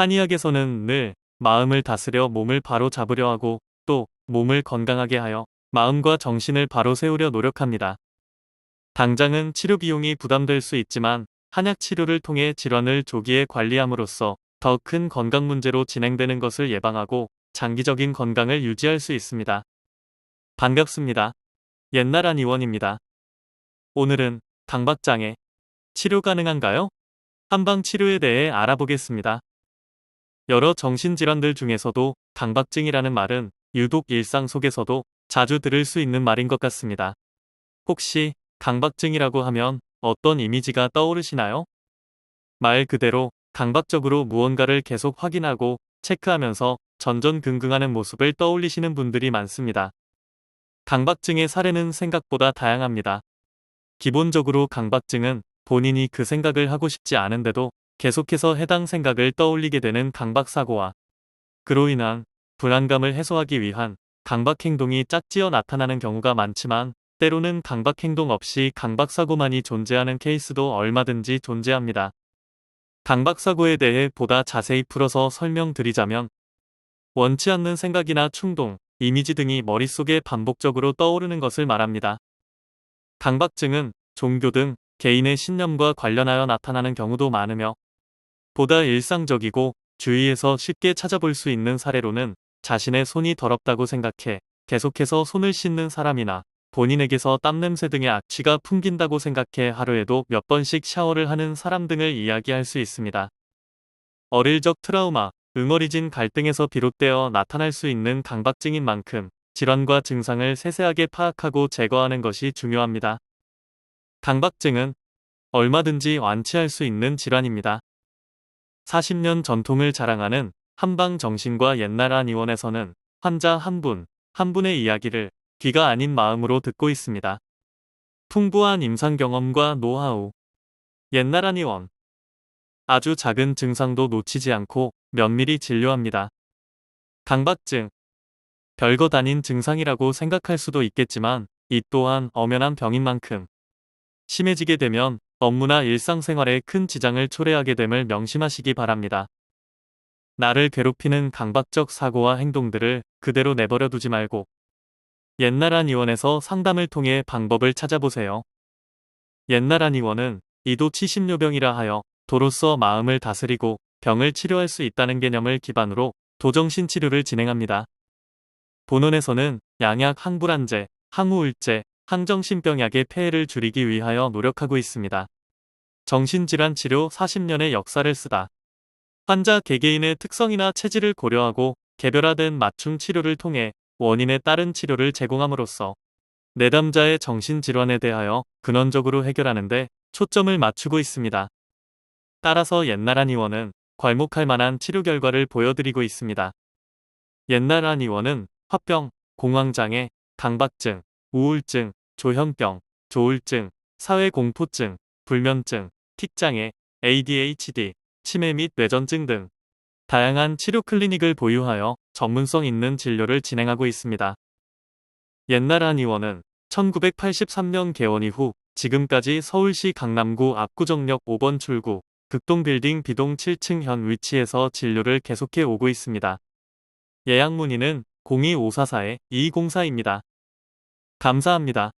한의학에서는 늘 마음을 다스려 몸을 바로 잡으려 하고 또 몸을 건강하게 하여 마음과 정신을 바로 세우려 노력합니다. 당장은 치료 비용이 부담될 수 있지만 한약 치료를 통해 질환을 조기에 관리함으로써 더 큰 건강 문제로 진행되는 것을 예방하고 장기적인 건강을 유지할 수 있습니다. 반갑습니다. 옛날 한 의원입니다. 오늘은 강박장애 치료 가능한가요? 한방 치료에 대해 알아보겠습니다. 여러 정신질환들 중에서도 강박증이라는 말은 유독 일상 속에서도 자주 들을 수 있는 말인 것 같습니다. 혹시 강박증이라고 하면 어떤 이미지가 떠오르시나요? 말 그대로 강박적으로 무언가를 계속 확인하고 체크하면서 전전긍긍하는 모습을 떠올리시는 분들이 많습니다. 강박증의 사례는 생각보다 다양합니다. 기본적으로 강박증은 본인이 그 생각을 하고 싶지 않은데도 계속해서 해당 생각을 떠올리게 되는 강박사고와 그로 인한 불안감을 해소하기 위한 강박행동이 짝지어 나타나는 경우가 많지만 때로는 강박행동 없이 강박사고만이 존재하는 케이스도 얼마든지 존재합니다. 강박사고에 대해 보다 자세히 풀어서 설명드리자면 원치 않는 생각이나 충동, 이미지 등이 머릿속에 반복적으로 떠오르는 것을 말합니다. 강박증은 종교 등 개인의 신념과 관련하여 나타나는 경우도 많으며 보다 일상적이고 주위에서 쉽게 찾아볼 수 있는 사례로는 자신의 손이 더럽다고 생각해 계속해서 손을 씻는 사람이나 본인에게서 땀냄새 등의 악취가 풍긴다고 생각해 하루에도 몇 번씩 샤워를 하는 사람 등을 이야기할 수 있습니다. 어릴 적 트라우마, 응어리진 갈등에서 비롯되어 나타날 수 있는 강박증인 만큼 질환과 증상을 세세하게 파악하고 제거하는 것이 중요합니다. 강박증은 얼마든지 완치할 수 있는 질환입니다. 40년 전통을 자랑하는 한방정신과 옛날 한의원에서는 환자 한 분, 한 분의 이야기를 귀가 아닌 마음으로 듣고 있습니다. 풍부한 임상 경험과 노하우. 옛날 한의원. 아주 작은 증상도 놓치지 않고 면밀히 진료합니다. 강박증. 별것 아닌 증상이라고 생각할 수도 있겠지만 이 또한 엄연한 병인 만큼 심해지게 되면 업무나 일상생활에 큰 지장을 초래하게 됨을 명심하시기 바랍니다. 나를 괴롭히는 강박적 사고와 행동들을 그대로 내버려 두지 말고 옛날 한의원에서 상담을 통해 방법을 찾아보세요. 옛날 한의원은 이도 70료병이라 하여 도로서 마음을 다스리고 병을 치료할 수 있다는 개념을 기반으로 도정신 치료를 진행합니다. 본원에서는 양약 항불안제, 항우울제, 항정신병약의 폐해를 줄이기 위하여 노력하고 있습니다. 정신질환 치료 40년의 역사를 쓰다. 환자 개개인의 특성이나 체질을 고려하고 개별화된 맞춤 치료를 통해 원인에 따른 치료를 제공함으로써 내담자의 정신질환에 대하여 근원적으로 해결하는데 초점을 맞추고 있습니다. 따라서 옛날 한의원은 괄목할 만한 치료 결과를 보여드리고 있습니다. 옛날 한의원은 화병, 공황장애, 강박증, 우울증, 조현병, 조울증, 사회공포증, 불면증, 틱장애, ADHD, 치매 및 뇌전증 등 다양한 치료 클리닉을 보유하여 전문성 있는 진료를 진행하고 있습니다. 옛날 한의원은 1983년 개원 이후 지금까지 서울시 강남구 압구정역 5번 출구 극동빌딩 B동 7층 현 위치에서 진료를 계속해 오고 있습니다. 예약 문의는 02544-2204입니다. 감사합니다.